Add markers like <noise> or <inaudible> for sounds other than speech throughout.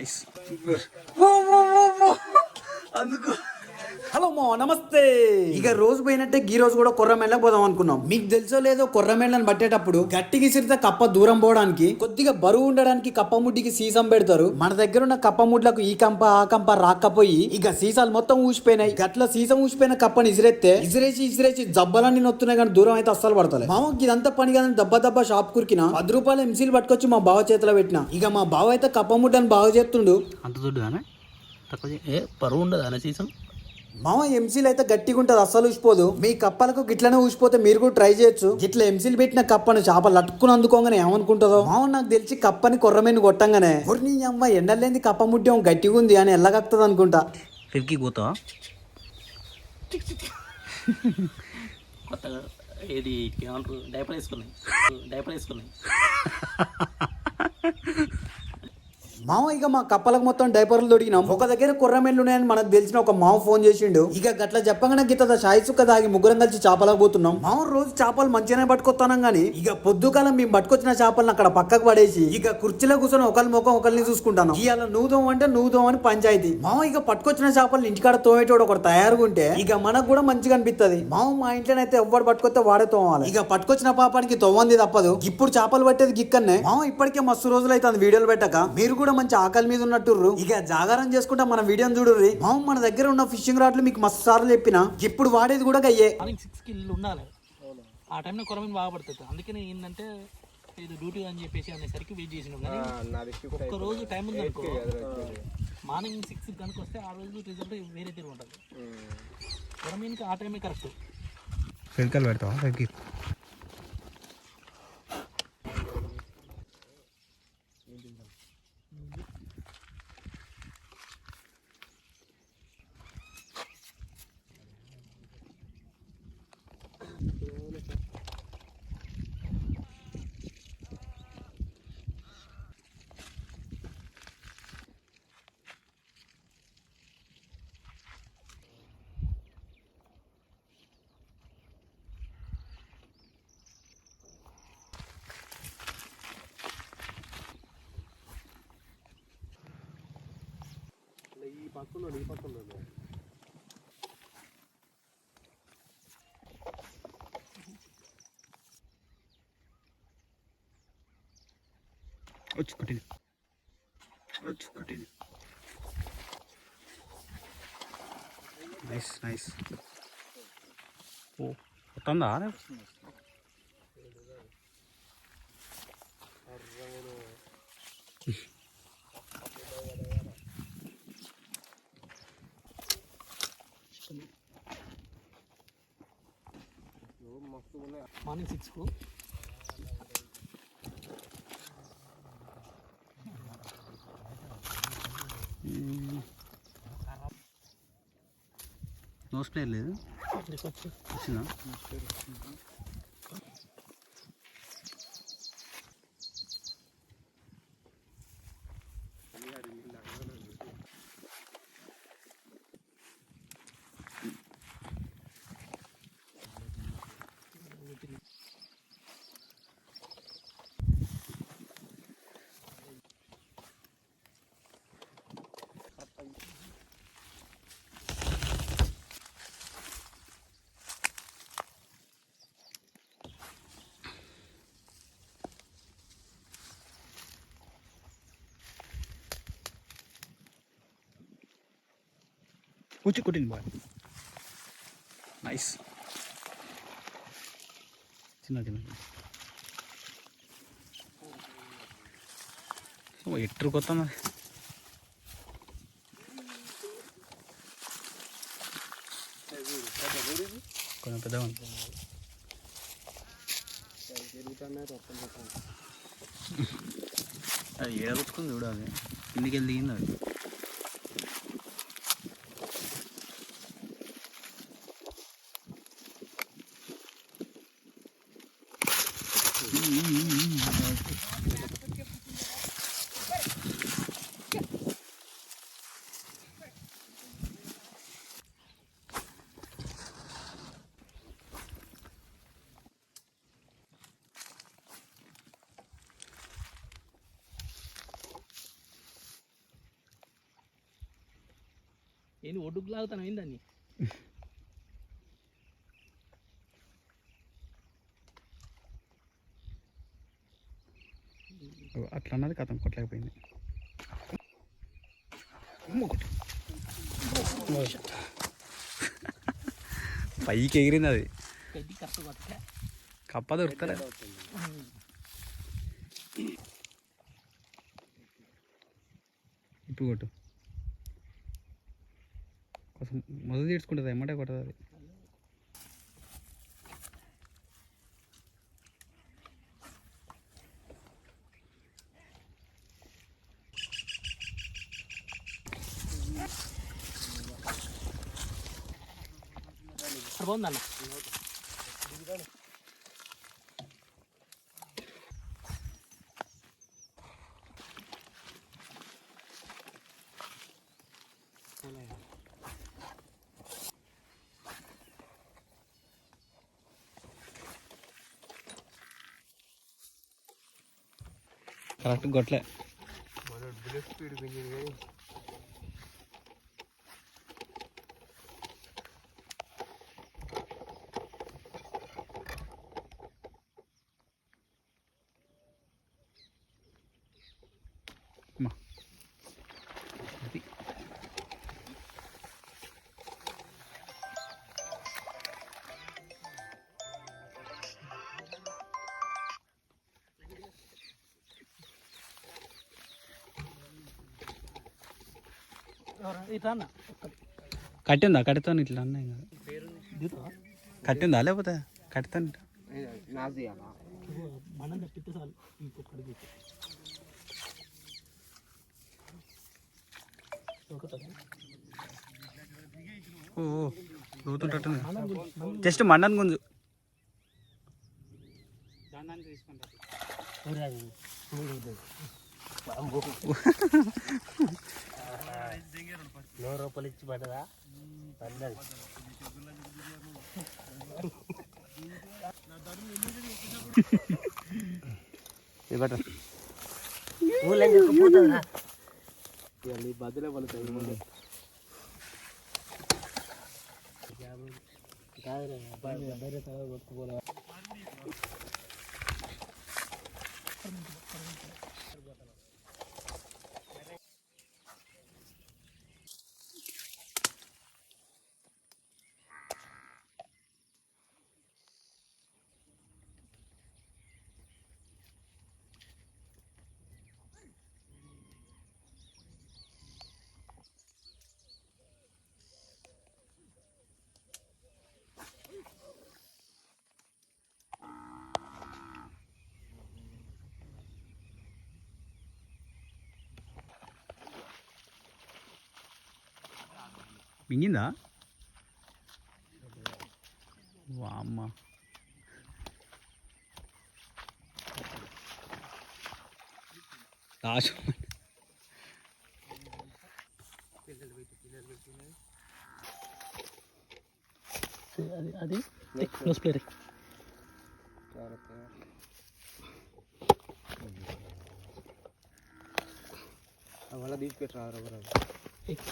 Nice అందుకు hello మా నమస్తే. ఇక రోజు పోయినట్టే ఈ రోజు కూడా కొర్రమేళ్ళకి పోదాం అనుకున్నాం. మీకు తెలుసో లేదో కొర్రమేళ్ళని పట్టేటప్పుడు గట్టి గిసిరితే కప్ప దూరం పోవడానికి కొద్దిగా బరువు ఉండడానికి కప్ప ముడ్డికి సీసం పెడతారు. మన దగ్గర ఉన్న కప్ప ముడ్లకు ఈ కంప ఆ కంప రాకపోయి ఇక సీసాలు మొత్తం ఊసిపోయినాయి. గట్ల సీసం ఊసిపోయిన కప్పని ఇసిరెత్తే ఇసిరేసి ఇసిరేసి జబ్బలన్నీ నొత్తున్నాయి కానీ దూరం అయితే అస్సలు పడతలే. మామ ఇదంతా పని కాదని దెబ్బ దెబ్బ షాప్ కురికిన పది రూపాయలు ఎంసీలు పట్టుకొచ్చి మా బావ చేతిలో పెట్టిన. ఇక మా బావ అయితే కప్ప ముడ్డని బాగా చేస్తుండు. అంత దుడ్డు తక్కువ ఏ పరువు ఉండదు అనే సీసం? మామ ఎంసీలు అయితే గట్టిగా ఉంటుంది అస్సలు ఊసిపోదు. మీ కప్పలకు గిట్లనే ఊసిపోతే మీరు కూడా ట్రై చేయొచ్చు. గిట్ల ఎంసీలు పెట్టిన కప్పను చేప లట్టుకుని అందుకోగానే ఏమనుకుంటుందో? మామ నాకు తెలిసి కప్పని కొర్రమేని కొట్టంగానే "ఒరి నీ అమ్మ ఎండలేంది కప్ప ముడ్డం గట్టిగా ఉంది అని ఎల్లగత్తది అనుకుంటా. కొత్తగా ఏది ఏమంటారు? డైపర్ వేసుకున్నాయి. డైపర్ వేసుకున్నాయి. <laughs> మామ ఇక మా కప్పలకు మొత్తం డైపర్లు దొడిగినాం ఒక దగ్గర కుర్రమెన్లు ఉన్నాయని మనకు తెలిసిన ఒక మామ ఫోన్ చేసిండు. ఇక గట్ల చెప్పగానే గీత షాయి చుక్క దాగి ముగ్గురం కలిసి చేపలకు పోతున్నాం. మామ రోజు చేపలు మంచిగానే పట్టుకొస్తానం గానీ ఇక పొద్దుకాలం మేము పట్టుకొచ్చిన చేపలను అక్కడ పక్కకు పడేసి ఇక కుర్చీలో కూర్చొని ఒకరి ముఖం ఒకరిని చూసుకుంటాను. ఇవాళ నూదం అంటే నూదం అని పంచాయతీ. మామ ఇక పట్టుకొచ్చిన చేపలు ఇంటికాడ తోమేటోడు ఒకటి తయారుగా ఉంటే ఇక మనకు కూడా మంచిగా అనిపిస్తది మామ మా ఇంట్లోనైతే ఎవ్వరు పట్టుకొస్తే వాడే తోమాలి. ఇక పట్టుకొచ్చిన పాపానికి తోమంది తప్పదు. ఇప్పుడు చేపలు పట్టేది గిక్కనే మామ ఇప్పటికే మస్తు రోజులు అయితే వీడియోలు పెట్టక. మీరు కూడా మంచి ఆకలి మీద ఉన్నట్టుర్రు. ఇక జాగారం చేసుకుంటా మన వీడియోని చూడుర్రి. మామ మన దగ్గర ఉన్న ఫిషింగ్ రాడ్లు మీకు మస్తు సార్లు చెప్పిన ఇప్పుడు వాడేది కూడా గయ్యే. మార్నింగ్ సిక్స్కి ఇల్లు ఉండాలి. ఆ టైంలో కొరమీన బాగా పడుతుంది. అందుకని ఏంటంటే ఇది డ్యూటీ అని చెప్పేసి అనేసరికి వెయిట్ చేసినాం. కానీ ఒక్క రోజు టైం ఉంది అనుకో మార్నింగ్ సిక్స్ కనుక వస్తే ఆ రోజు రిజల్ట్ వేరే తీరు ఉంటుంది. కొరమీన్కి ఆ టైమే కరెక్ట్ ఫెవికల్ పెడతావా ఫెవికి వచ్చి కొట్టింది. వచ్చి కొట్టింది. నైస్ నైస్ ఓ వస్తుందా మార్నింగ్ సిక్స్కు నో స్ప్రే లేదు? వచ్చిందా. వచ్చి కొట్టింది బాయ్ నైస్ చిన్న చిన్న ఎట్టు కొత్త మరి కొంచెం పెద్దగా ఉంది. అది ఏడగొచ్చుకుంది చూడు అది. కిందికి వెళ్ళి దిగింది అది. ఏంది ఒడ్డుకు లాగుతాను ఓ, అట్లా అన్నది కథం కొట్టలేకపోయింది. పైకి ఎగిరింది అది. కప్ప దొరుకుతారా ఇప్పుడు కొట్టు. కొంచెం మొదలు తీర్చుకుంటుంది ఎమ్మటే కొట్టదు అది అక్కడ పోందన్న కరెక్ట్ కొట్టలే కట్టిందా? కట్టితో ఇట్లా అన్న కట్టిందా లేకపోతే కట్టితో ఓ లోతుంటట్టుంది జస్ట్ మండన్ గుంజు. నూరు రూపాయలు ఇచ్చి పడ్డదా పడ్డది ఊళ్ళో పోతుందా బదులే పలుతుంది కొట్టుకోలే మింగిందా? వామ్మ లాస్ట్ అది అది క్లోజ్ ప్లేయర్ వాళ్ళ తీసుకెట్టారు సిక్కి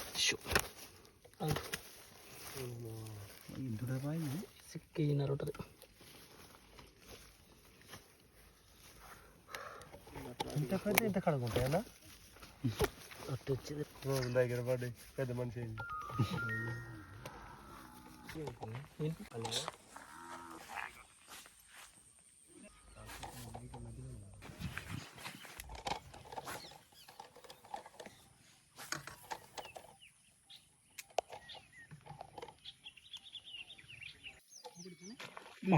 నరొట్టది ఇంత పెద్ద ఇంత కడుగుంటాయన్నా అట్టు వచ్చింది. దగ్గర పడి పెద్ద మనిషి అయింది ఏంటి మా కొట్టింది రా చేచి కొట్టే కొట్టే కొట్టే కొట్టే కొట్టే కొట్టలేదురా కొట్టే కొట్టే ఓపడుతుంది అప్పే ఓపడుతుంది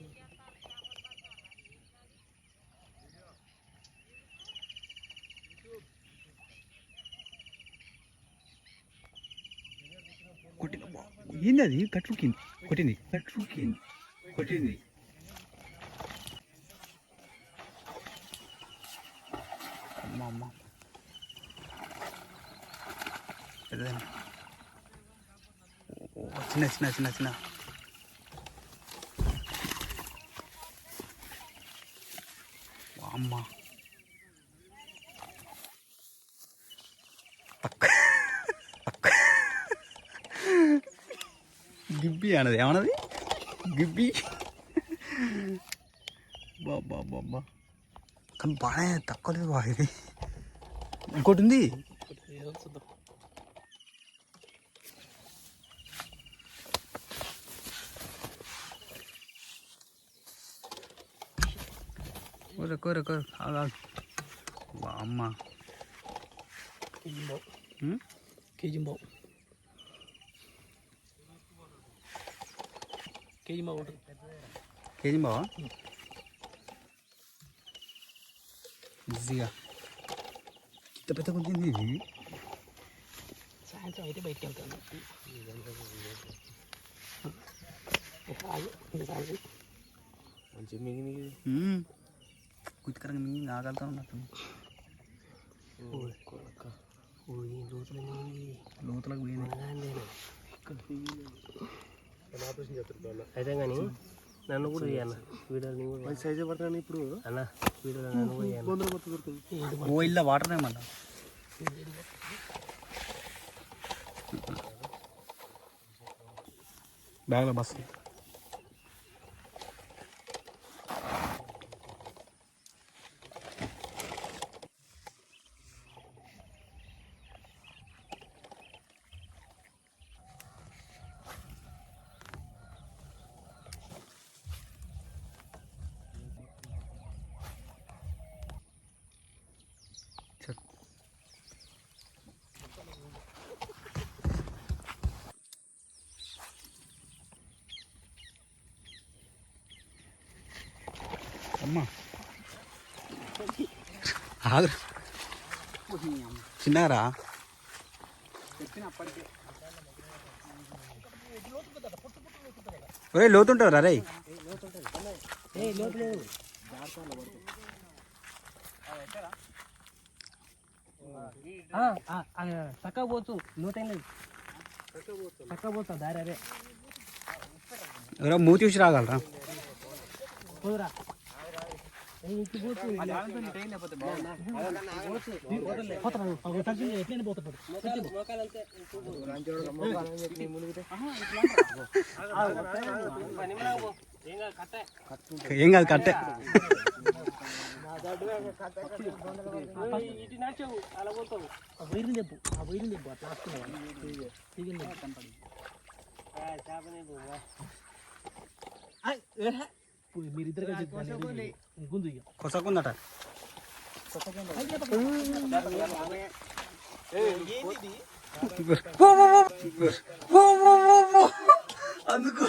ఏంది అది? కట్టుకింది కొట్టింది. కట్టుకింది కొట్టింది. అమ్మ చిన్న చిన్న చిన్న చిన్న. అమ్మ గిబ్బి అన్నది ఏమన్నది గిబ్బి బాబా బాబా కానీ బాగా తక్కువ లేదు బా ఇది ఇంకోటి ఉంది ఏదో చూద్దాం కూర కూర కూర ఆగు, ఆగు. బా అమ్మ కేజీ బావు ఉం? కేజీ బావు కేజీ బావు ఉంటుంది కేజీ బావా ఈజీగా ఇంత పెద్ద కొంచెం ఇది సాయంత్రం అయితే బయటికి వెళ్తాను ఆగు, ఇంకా ఆగు. మంచి మిగిలి కుతికరంగా మింగి ఆగలుగుతా ఉన్నట్టు ఓ ఈ రోజులు లోతులకు పోయింది ఆపరేషన్ చేస్తారు అయితే కానీ నన్ను కూడా ఇయ్యన్న వీడియోలు నేను కూడా సైజే పడతాను ఇప్పుడు? అన్న వీడియోలో నన్ను కూడా ఓ ఇల్ల వాటర్ ఏమన్నా బ్యాగ్లో బస్సు అమ్మా. ఆగు. చిన్నరా ఒరే లోతుంటావు రే చక్కగా పోతు లేదు. చక్కగా పోతా దారి ఎవరో మూతి చూసి రాగలరా? పోదురా ఇంటి పోతు పోతాడు ఒక తగ్గి ఎట్లయినా పోతాడు ఏం కాదు కట్టే. పోతావు ఆ వైరిని తెప్పు అట్లా మీరిద్దరు కలిసి ఇక కొసకుందట అందుకు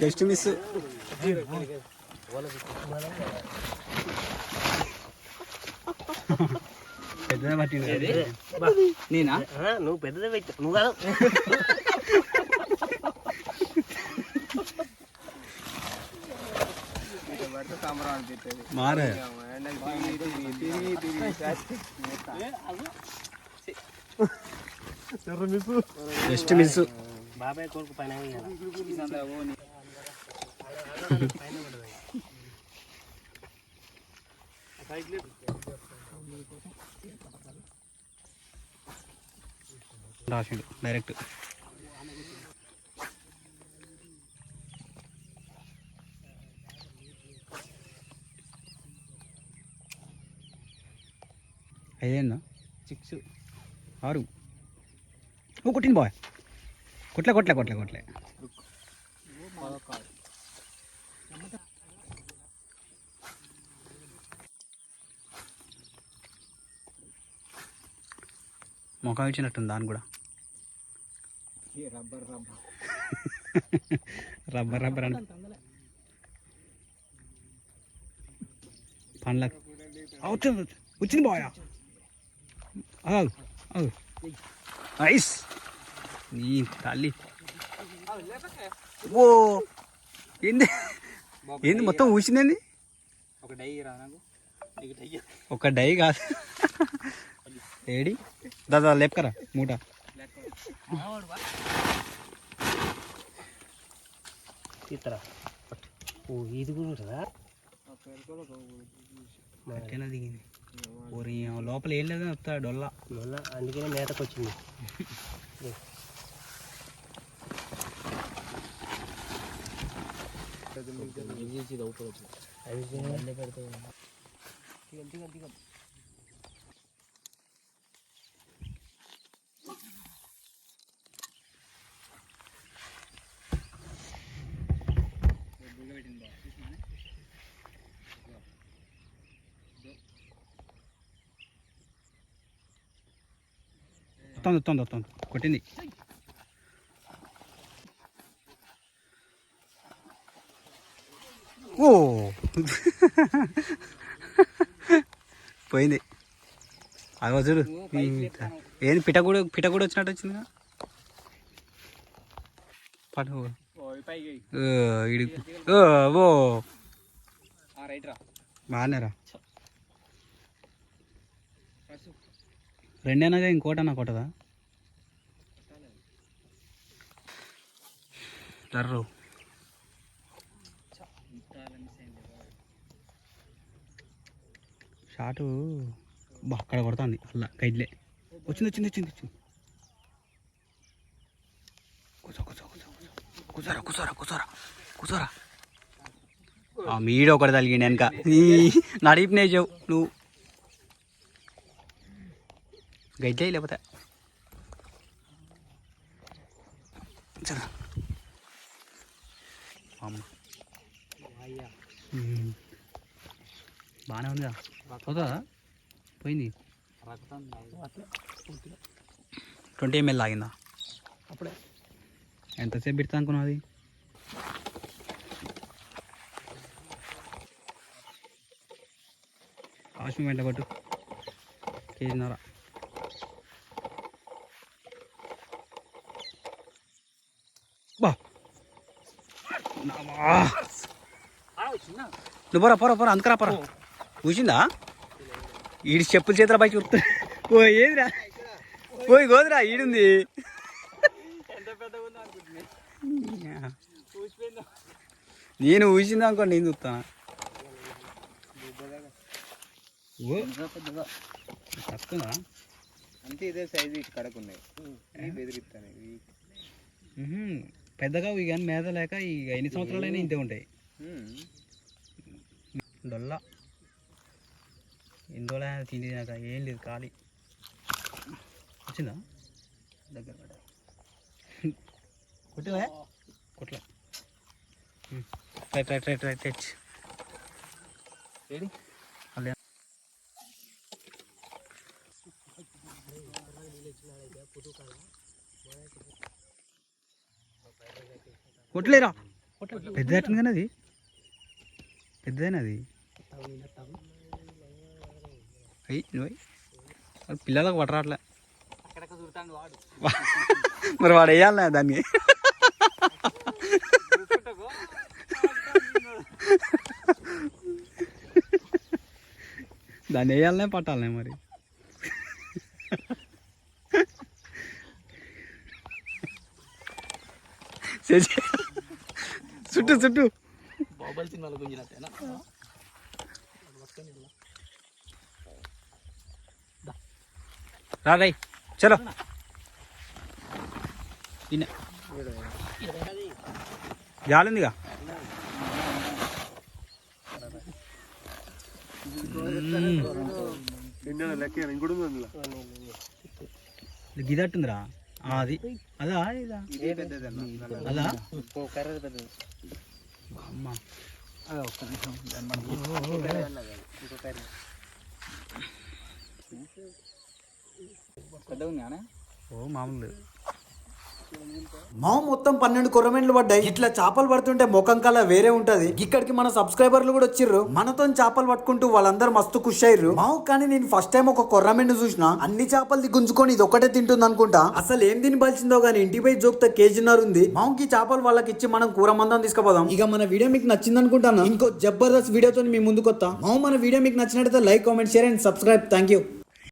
జస్ట్ మిస్. పెద్దదే పట్టింది నేనా? నువ్వు పెద్దదే పెట్టు. నువ్వు కాదు. మారే. Just miss. బాబాయ్ కొడుకు పైన. రాసిండు డైరెక్ట్. ఐదేనా సిక్స్ ఆరు. ఓ కొట్టింది బాయ్. కొట్లే కొట్లే కొట్లే కొట్లే. ముఖం ఇచ్చినట్టుంది దాని కూడా. Rubber rubber. రబ్బర్ అంటే. పండ్లకు ఆ, వచ్చింది వచ్చింది బాయా ఐస్ నీ తల్లి. ఓ ఏంది? ఏంది మొత్తం ఊసిందండి ఒక డై రా. ఒక డై కాదు. ఏడి? దాదా లేపుకరా మూట. తీస్తారా ఓ ఇది కూడా ఉంటుందా? దిగింది. ఓరి లోపల ఏం లేదు వస్తాడు డొల్లా. మళ్ళా అందుకనే మేతకు వచ్చింది. <laughs> అది పెడితే వస్తుంది వస్తుంది వస్తుంది కొట్టింది. ఓ. పోయింది. అగో చూడు. ఏంది పిట కూడా పిట కూడా వచ్చినట్టు వచ్చిందిగా పట్టు పైకి ఓ, బాగానేరా రెండేనాగా ఇంకోటన్నా కొట్టదా జర్రు షాటు అక్కడ కొడుతుంది అలా గైడ్లే. వచ్చింది వచ్చింది వచ్చింది వచ్చింది. కూర్చో కూర్చో కూర్చో కూర్చో. కూర్చోరా కూర్చోరా కూర్చోరా కూర్చోరా ఒకటి తలిగిండి వెనక. నడిపినే చెవు నువ్వు. గైడ్లే లేకపోతే చలో. అమ్మ. బాగానే ఉందిగా. పోతుందా పోయింది. ట్వంటీ ఎంఎల్ ఆగిందా? అప్పుడే. ఎంతసేపు పెడతా అనుకున్నావు అది? కాశ్మీ వెంట కొట్టు కేజీన్నర. నువ్వు పోరా పోరా పోరా అందుకరా పోరా. కూసిందా ఈడి చెప్పుల చేతుల పైకి ఉరుకుతా ఓ ఏదిరా? ఓయ్ గోదురా ఈడుంది. నేను ఊసింది అనుకో నేను చూస్తాను వస్తుందా అంతే ఇదే సైజు ఇటు కడకున్నాయి అవి బెదిరిస్తాను. పెద్దగా ఇవి కానీ మేత లేక ఇక ఎన్ని సంవత్సరాలైనా ఇంతే ఉంటాయి. డొల్లా. రోజులైనా తిండి తినక ఏం లేదు ఖాళీ. వచ్చిందా? దగ్గర పడ్డా. కొట్టివా? కొట్ల right right right right right AD? కొట్టలేరా? పెద్ద ఎట్టింది కానీ అది? పెద్దదేనా అది? అయ్యి నువ్వు. అది పిల్లలకు పట్టరాట్లే. <laughs> మరి వాడు వేయాలనే దాన్ని? <laughs> దాన్ని వేయాలనే పట్టాలనే మరి. <laughs> చేసి చుట్టూ చుట్టూ. బాహుబలి సినిమాలో గుంజినట్టేనా? రా రై చలో. జాలిందిగా గిదట్టుందిరా. అది అదా ఇదా ఇదే పెద్దదన్న అదా ఓ కర్ర పెద్దది అమ్మ పెద్దగా ఉంది కానీ ఓ మామూలు లేదు. మా మొత్తం పన్నెండు కొర్రమెంట్లు పడ్డాయి. ఇట్లా చేపలు పడుతుంటే ముఖం కల వేరే ఉంటది. ఇక్కడికి మన సబ్స్క్రైబర్లు కూడా వచ్చిర్రు. మనతో చేపలు పట్టుకుంటూ వాళ్ళందరూ మస్తు ఖుష్ అయ్యారు మావు కానీ నేను ఫస్ట్ టైం ఒక కొర్రమెండు చూసిన అన్ని చేపలు గుంజుకొని ఇది ఒకటే తింటుంది అనుకుంటా. అసలు ఏం తిని బలిసిందో గానీ ఇంటిపై జోక్త కేజీన్నర ఉంది. మావుకి చేపలు వాళ్ళకి ఇచ్చి మనం కూర మందం తీసుకుపోదాం. ఇక మన వీడియో మీకు నచ్చింది అనుకుంటాను ఇంకో జబర్దస్త్ వీడియోతో మీ ముందుకు వస్తా మావు మన వీడియో మీకు నచ్చినట్టయితే like comment share and subscribe. Thank you